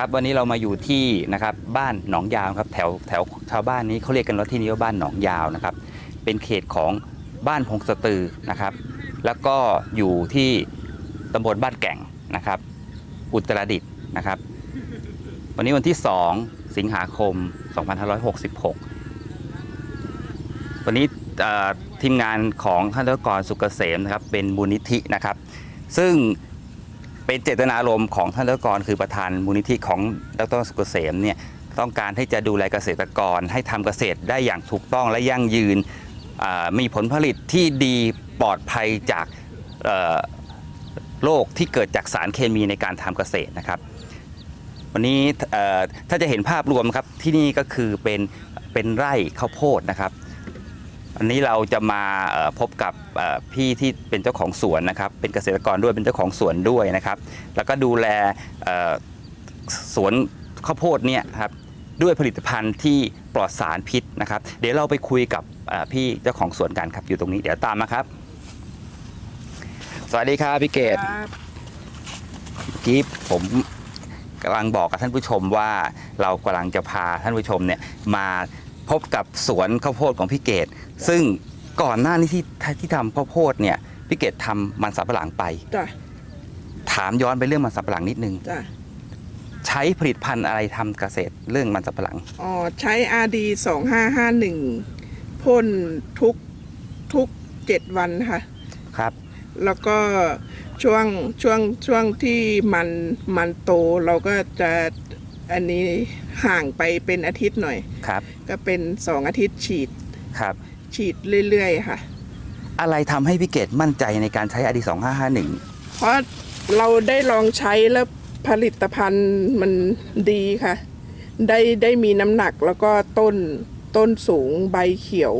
ครับวันนี้เรามาอยู่ที่นะครับบ้านหนองยาวครับแถวแถวชาวบ้านนี้เขาเรียกกันว่าที่นี้ว่าบ้านหนองยาวนะครับ เป็นเขตของบ้านพงสตือนะครับ แล้วก็อยู่ที่ตำบลบ้านแก่งนะครับ อุตรดิตถ์นะครับ วันนี้วันที่ 2 สิงหาคม 2566 วันนี้ทีมงานของท่านรัฐกรสุกเกษมนะครับเป็นมูลนิธินะครับ ซึ่ง เป็นเจตนารมณ์ของท่านรัฐกรคือประธานมูลนิธิของดรสุกเกษมเนี่ยต้องการที่จะดูแลเกษตรกร ให้ทำเกษตรได้อย่างถูกต้องและยั่งยืนมีผลผลิตที่ดีปลอดภัยจากโรคที่เกิดจากสารเคมีในการทำเกษตรนะครับ วันนี้ถ้าจะเห็นภาพรวมครับที่นี่ก็คือเป็นเป็นไร่ข้าวโพดนะครับ อันนี้เราจะมาเอ่อพบกับเอ่อพี่ที่เป็นเจ้าของสวนนะครับ เป็นเกษตรกรด้วยเป็นเจ้าของสวนด้วยนะครับ แล้วก็ดูแลเอ่อสวนข้าวโพดเนี่ยครับด้วยผลิตภัณฑ์ที่ปลอดสารพิษนะครับ เดี๋ยวเราไปคุยกับเอ่อพี่เจ้าของสวนกันครับอยู่ตรงนี้เดี๋ยวตามมาครับ สวัสดีครับพี่เกดครับกี้ผมกำลังบอกกับท่านผู้ชมว่าเรากำลังจะพาท่านผู้ชมเนี่ยมา พบกับสวนข้าวโพดของพี่เกดซึ่งก่อนหน้านี้ที่ที่ทำข้าวโพดเนี่ยพี่เกดทำมันสำปะหลังไป จ้ะถามย้อนไปเรื่องมันสำปะหลังนิดนึง จ้ะใช้ผลิตภัณฑ์อะไรทำเกษตรเรื่องมันสำปะหลัง อ๋อใช้ RD สองห้าห้าหนึ่งพ่นทุกทุกเจ็ดวันค่ะ ครับ แล้วก็ช่วงช่วงช่วงที่มันมันโตเราก็จะ อันนี้ห่างไปเป็นอาทิตย์หน่อย ครับ ก็เป็นสองอาทิตย์ฉีด ครับ ฉีดเรื่อยๆค่ะ อะไรทำให้พี่เกดมั่นใจในการใช้อดีสองห้าห้าหนึ่งเพราะเราได้ลองใช้แล้วผลิตภัณฑ์มันดีค่ะ ได้ได้มีน้ำหนักแล้วก็ต้นต้นสูงใบเขียว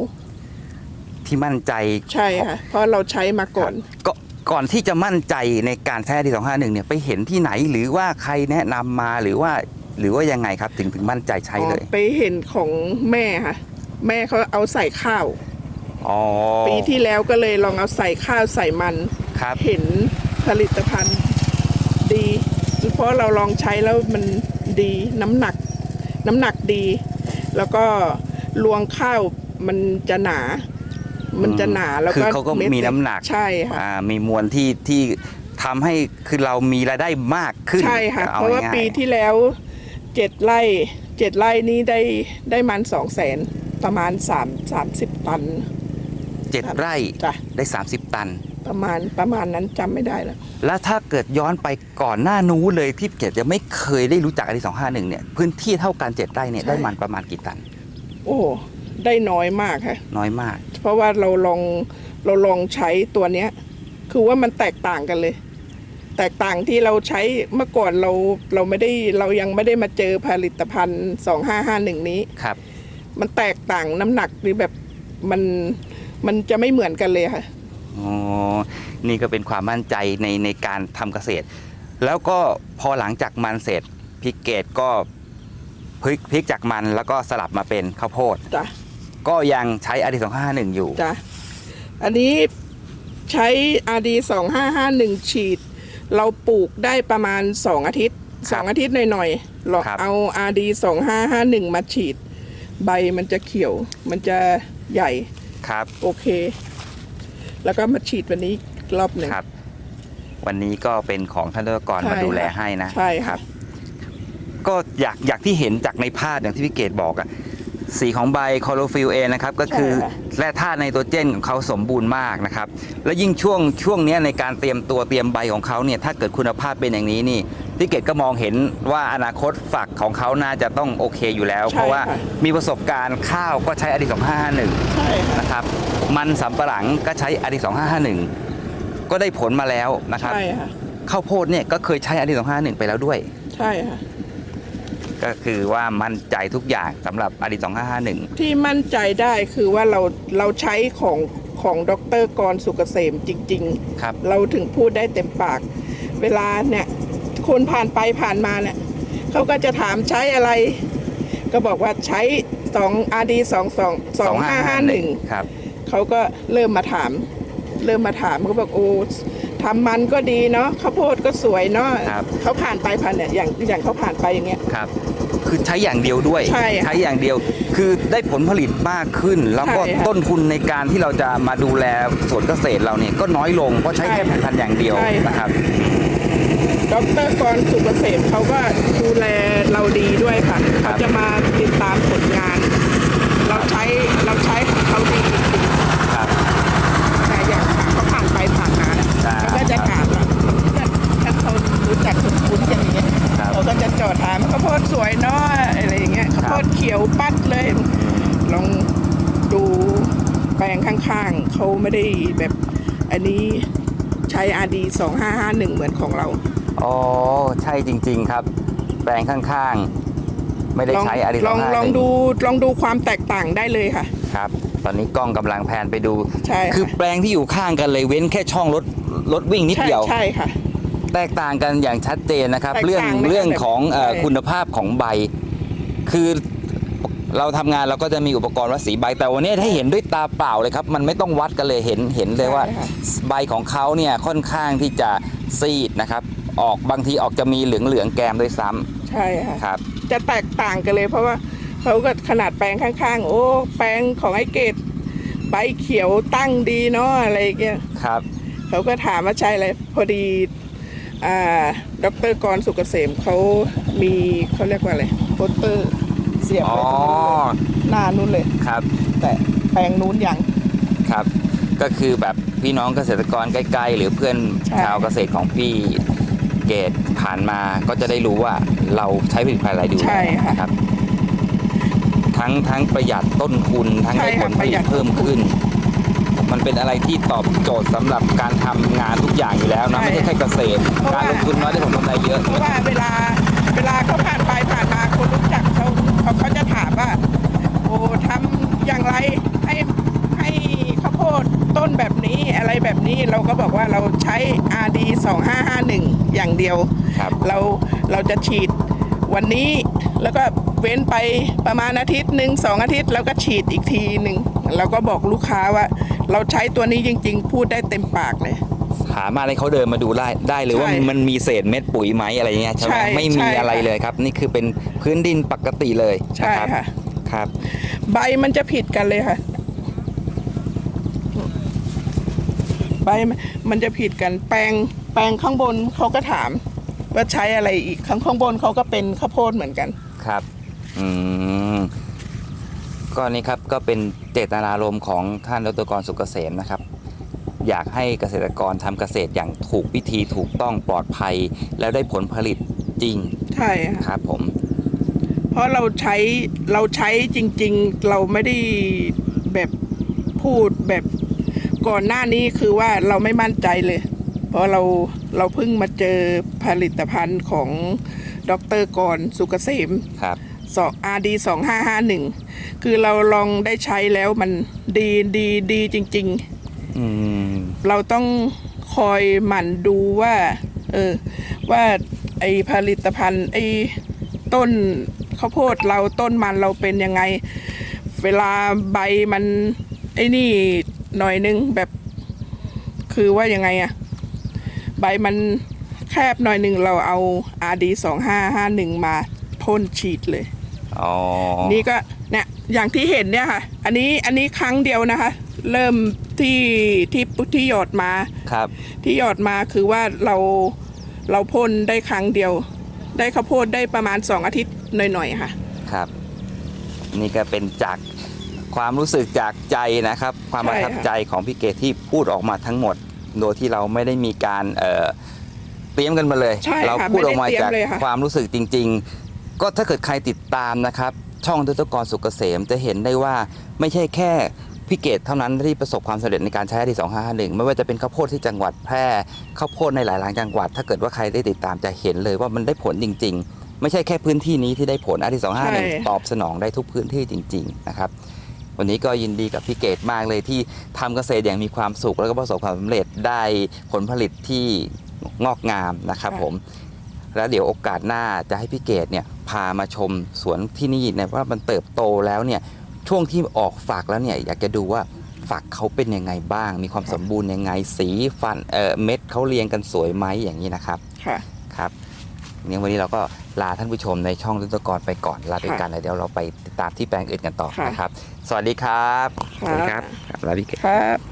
ที่มั่นใจใช่ค่ะ เพราะเราใช้มาก่อน ก็ก่อนที่จะมั่นใจในการใช้อดีสองห้าหนึ่งเนี่ยไปเห็นที่ไหนหรือว่าใครแนะนำมาหรือว่า หรือว่ายังไงครับถึงถึงมั่นใจใช้เลยอ๋อไปเห็นของแม่ค่ะ แม่เขาเอาใส่ข้าวอ๋อปีที่แล้วก็เลยลองเอาใส่ข้าวใส่มันครับเห็นผลิตภัณฑ์ดี เพราะเราลองใช้แล้วมันดีน้ำหนัก น้ำหนักดี แล้วก็รวงข้าวมันจะหนา มันจะหนาแล้วคือก็เขาก็ดมีน้ำหนักใช่ค่ะอ่ามีมวลที่ที่ทำให้คือเรามีรายได้มากขึ้นใช่ค่ะอเพราะว่าง่ยๆปีที่แล้ว เจ็ดไร่เจ็ดไร่นี้ได้ได้มันสองแสนประมาณสามสามสิบตันเจ็ดไร่จ้ะได้ 30 ตัน ประมาณประมาณนั้นจำไม่ได้แล้ว แล้วถ้าเกิดย้อนไปก่อนหน้านู้นเลยที่เกดจะไม่เคยได้รู้จักอดีสองห้าหนึ่งเนี่ยพื้นที่เท่ากันเจ็ดไร่เนี่ยใช่ ได้มันประมาณกี่ตัน โอ้ได้น้อยมากค่ะ น้อยมาก เพราะว่าเราลองเราลองใช้ตัวเนี้ย คือว่ามันแตกต่างกันเลยแตกต่างที่เราใช้เมื่อก่อนเราเราไม่ได้เรายังไม่ได้มาเจอผลิตภัณฑ์สองห้าห้าหนึ่งนี้ ครับ มันแตกต่างน้ำหนักหรือแบบมันมันจะไม่เหมือนกันเลยค่ะ อ๋อ นี่ก็เป็นความมั่นใจในในการทำเกษตร แล้วก็พอหลังจากมันเสร็จพี่เกดก็พลิกพลิกจากมันแล้วก็สลับมาเป็นข้าวโพด จ้ะ ก็ยังใช้อดีสองห้าหนึ่งอยู่ จ้ะ อันนี้ใช้ RD สองห้าห้าหนึ่งฉีด เราปลูกได้ประมาณสองอาทิตย์ครับสองอาทิตย์หน่อยๆเราครับ เอา RD สองห้าห้าหนึ่งมาฉีด ใบมันจะเขียว มันจะใหญ่ ครับโอเค แล้วก็มาฉีดวันนี้อีกรอบหนึ่ง ครับ วันนี้ก็เป็นของท่านรัฐกรใช่มาดูแลค่ะให้นะใช่คค่ะรับก็อยากอยากที่เห็นจากในภาพอย่างที่พี่เกดบอกอะ สีของใบคอโรฟิลเองนะครับก็คือใช่ค่ะแร่ธาตุไนโตรเจนของเขาสมบูรณ์มากนะครับแล้วยิ่งช่วงช่วงเนี้ยในการเตรียมตัวเตรียมใบของเขาเนี่ยถ้าเกิดคุณภาพเป็นอย่างนี้นี่พี่เกดก็มองเห็นว่าอนาคตฝักของเขาน่าจะต้องโอเคอยู่แล้วใช่เพราะว่าค่ะมีประสบการณ์ข้าวก็ใช้อดีสองห้าหนึ่งใช่ค่ะนะครับมันสำปะหลังก็ใช้อดีสองห้าห้าหนึ่งก็ได้ผลมาแล้วนะครับใช่ค่ะข้าวโพดเนี่ยก็เคยใช้อดีสองห้าหนึ่งไปแล้วด้วย ใช่ค่ะ ก็คือว่ามั่นใจทุกอย่างสำหรับอดีสองห้าห้าหนึ่งที่มั่นใจได้คือว่าเราเราใช้ของของดรกรสุกเกษมจริงๆครับเราถึงพูดได้เต็มปาก เวลาเนี่ยคนผ่านไปผ่านมาเนี่ยเขาก็จะถามใช้อะไร ก็บอกว่าใช้สองอาดีสองสองสองห้าห้าหนึ่ง ครับ เขาก็เริ่มมาถาม เริ่มมาถามเขาบอกโอ้ ทำมันก็ดีเนาะข้าวโพดก็สวยเนาะครับ เขาผ่านไปผ่านเนี่ยอย่างอย่างเขาผ่านไปอย่างเงี้ย ครับ คือใช้อย่างเดียวด้วยใช่ค่ะอย่างเดียว คือได้ผลผลิตมากขึ้น แล้วก็ใช่ค่ะต้นทุนในการที่เราจะมาดูแลสวนเกษตรเราเนี่ยก็น้อยลงเพราะใช้แค่ใช่ผลิค่ะตภัณฑ์อย่างเดียวใช่ค่ะ นะครับดรกรสุกเกษมเขาก็ดูแลเราดีด้วยค่ะครัเขาบจะมาติดตามผลงาน เราใช้เราใช้ของเขาดีจริงครับๆ ยวปัดเลย ลองดูแปลงข้างๆ เขาไม่ได้แบบอันนี้ใช้อาดีสองห้าห้าหนึ่งเหมือนของเรา อ๋อ ใช่จริง ๆครับ แปลงข้างๆ ไม่ได้ลองใช้อาริลองลองดูลองดูความแตกต่างได้เลยค่ะ ครับ ตอนนี้กล้องกำลังแพนไปดู ใช่ค่ะคือแปลงที่อยู่ข้างกันเลยเว้นแค่ช่องรถรถวิ่งนิดใช่เดียว ใช่ค่ะแตกต่างกันอย่างชัดเจนนะครับแตกเรื่องต่างเลยเรื่องของเอ่อใช่คุณภาพของใบ คือ เราทำงานเราก็จะมีอุปกรณ์วัดสีใบ แต่วันนี้ให้เห็นด้วยตาเปล่าเลยครับ มันไม่ต้องวัดกันเลยเห็นเห็นเลยว่าใช่ค่ะใบของเขาเนี่ยค่อนข้างที่จะซีดนะครับ ออกบางทีออกจะมีเหลืองเหลืองๆแกมด้วยซ้ำใช่ค่ะครับ จะแตกต่างกันเลยเพราะว่าเขาก็ขนาดแปลงข้างๆ โอ้แปลงของไอ้เกดใบเขียวตั้งดีเนาะอะไรอย่างเงี้ยครับเขาก็ถามว่าใช่อะไรพอดีอ่าดรกรสุกเกษมเขามีเขาเรียกว่าอะไรโปสเตอร์ เสียบอ๋อไว้ตรงนู้นเลยหน้านู้นเลย ครับ แต่แปลงนู้นยัง ครับ ก็คือแบบพี่น้องเกษตรกรใกล้ๆ หรือเพื่อนใช่ ชาวเกษตรของพี่เกตผ่านมาก็จะได้รู้ว่าเราใช้ผลิตภัณฑ์อะไรดูใช่ค่ะนะครับ ทั้งทั้งประหยัดต้นทุน ทั้งใช่ได้ผค่ะลผประลิหยัตด เพิ่มขึ้น มันเป็นอะไรที่ตอบโจทย์สำหรับการทำงานทุกอย่างอยู่แล้วนะ ใช่ไม่ใช่แค่เกษตร เพราะการว่าลงทุนน้อยได้ผลกำไรเยอะ เพราะว่าเวลาเวลาเขาผ่านไปผ่านมาคนรู้จัก เขาเขาเขาจะถามว่าโอ้ทำอย่างไรให้ให้ข้าวโพดต้นแบบนี้อะไรแบบนี้เราก็บอกว่าเราใช้ RD 2551 อย่างเดียวครับ เราเราจะฉีดวันนี้แล้วก็เว้นไปประมาณอาทิตย์หนึ่งสองอาทิตย์แล้วก็ฉีดอีกทีหนึ่งเราก็บอกลูกค้าว่า เราใช้ตัวนี้จริง ๆ พูดได้เต็มปากเลย หามาให้เขาเดินมาดูได้ได้เลยว่าใช่มันมีเศษเม็ดปุ๋ยไหมอะไรเงี้ยใช่ไหมใช่ไม่มีใช่ค่ะ อะไรเลยครับ นี่คือเป็นพื้นดินปกติเลยใช่นะครับค่ะ ครับ ใบมันจะผิดกันเลยค่ะ ใบมันมันจะผิดกัน แปลงแปลงข้างบนเขาก็ถาม ว่าใช้อะไรอีกข้างข้างบนเขาก็เป็นข้าวโพดเหมือนกัน ครับ อืม ก็นี่ครับก็เป็นเจตนารมณ์ของท่านดรกรสุกเกษมนะครับ อยากให้เกษตรกรทำเกษตรอย่างถูกวิธีถูกต้องปลอดภัย แล้วได้ผลผลิตจริง ใช่ค่ะครับผม เพราะเราใช้เราใช้จริง ๆ เราไม่ได้แบบพูดแบบก่อนหน้านี้คือว่าเราไม่มั่นใจเลย เพราะเราเราเพิ่งมาเจอผลิตภัณฑ์ของดรกรสุกเกษมครับสอง RD สองห้าห้าหนึ่งคือเราลองได้ใช้แล้วมันดีดีดีจริงอืมๆ เราต้องคอยหมั่นดูว่า เออ ว่าไอผลิตภัณฑ์ไอต้นข้าวโพดเราต้นมันเราเป็นยังไง เวลาใบมันไอ้นี่หน่อยนึงแบบ คือว่ายังไงอะใบมันแคบหน่อยหนึ่งเราเอา RD สองห้าห้าหนึ่งมาพ่นฉีดเลยอ๋อนี่ก็เนี่ยอย่างที่เห็นเนี่ยค่ะ อันนี้อันนี้ครั้งเดียวนะคะ เริ่ม ที่ที่ที่หยอดมา ครับ ที่หยอดมาคือว่าเราเราพ่นได้ครั้งเดียว ได้ข้าวโพดได้ประมาณสองอาทิตย์หน่อยๆค่ะ ครับ นี่ก็เป็นจากความรู้สึกจากใจนะครับ ความประทับใช่ค่ะใจของพี่เกดที่พูดออกมาทั้งหมด โดยที่เราไม่ได้มีการเอ่อเตรียมกันมาเลยใช่เราค่ะพูดไม่ออกมาได้เตรียมจากเลยค่ะความรู้สึกจริง ๆ ก็ถ้าเกิดใครติดตามนะครับ ช่องทุตกรสุกเกษมจะเห็นได้ว่าไม่ใช่แค่ พี่เกดเท่านั้นที่ประสบความสำเร็จในการใช้ดี2551 ไม่ว่าจะเป็นข้าวโพดที่จังหวัดแพร่ข้าวโพดในหลายๆจังหวัด ถ้าเกิดว่าใครได้ติดตามจะเห็นเลยว่ามันได้ผลจริง ๆ ไม่ใช่แค่พื้นที่นี้ที่ได้ผลอาดีใช่251 ตอบสนองได้ทุกพื้นที่จริง ๆ นะครับ วันนี้ก็ยินดีกับพี่เกดมากเลยที่ทำเกษตรอย่างมีความสุขแล้วก็ประสบความสำเร็จได้ผลผลิตที่งอกงามนะครับผมแล้วเดี๋ยวโอกาสหน้าจะให้พี่เกดเนี่ยพามาชมสวนที่นี่เนี่ยว่ามันเติบโตแล้วเนี่ย ช่วงที่ออกฝักแล้วเนี่ยอยากจะดูว่าฝักเขาเป็นยังไงบ้าง มีความสมบูรณ์ยังไง สีฟันเอ่อเม็ดเขาเรียงกันสวยไหมอย่างนี้นะครับค่ะครับเนี่ยวันนี้เราก็ลาท่านผู้ชมในช่องรุตกรไปก่อนลาไปค่ะกันเลยเดี๋ยวเราไปติดตามที่แปลงอื่นกันต่อค่ะนะครับ สวัสดีครับสค่ะวัสดีครับครับลาพี่เกศครับ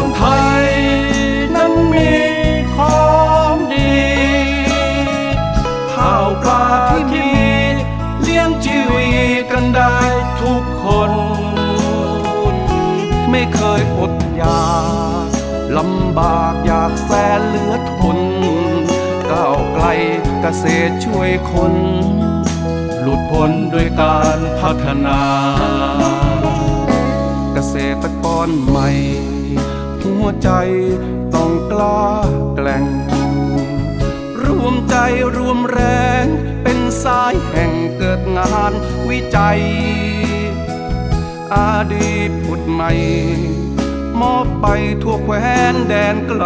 เกษตรช่วยคน หลุดพ้นด้วยการพัฒนา เกษตรกรใหม่ หัวใจต้องกล้าแกล่ง รวมใจรวมแรงเป็นสายแห่งเกิดงานวิจัย อาดีตผุดใหม่ มอบไปทั่วแคว้นแดนไกล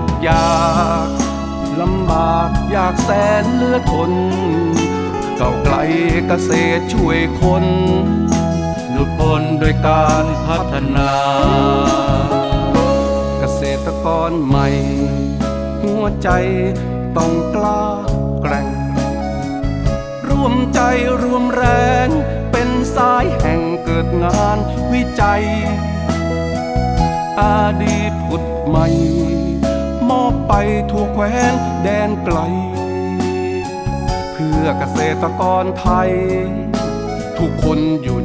ดอยากลำบากอยากแสนเลือดทนเก่าไกลเกษตรช่วยคนหลุดพ้นโดยการพัฒนา เกษตรกรใหม่ หัวใจต้องกล้าแกร่ง ร่วมใจรวมแรงเป็นสายแห่งเกิดงานวิจัย อาดีตผุดใหม่ อบไปทั่วแคว้นแดนไกล เพื่อเกษตรกรไทย ทุกคนอยู่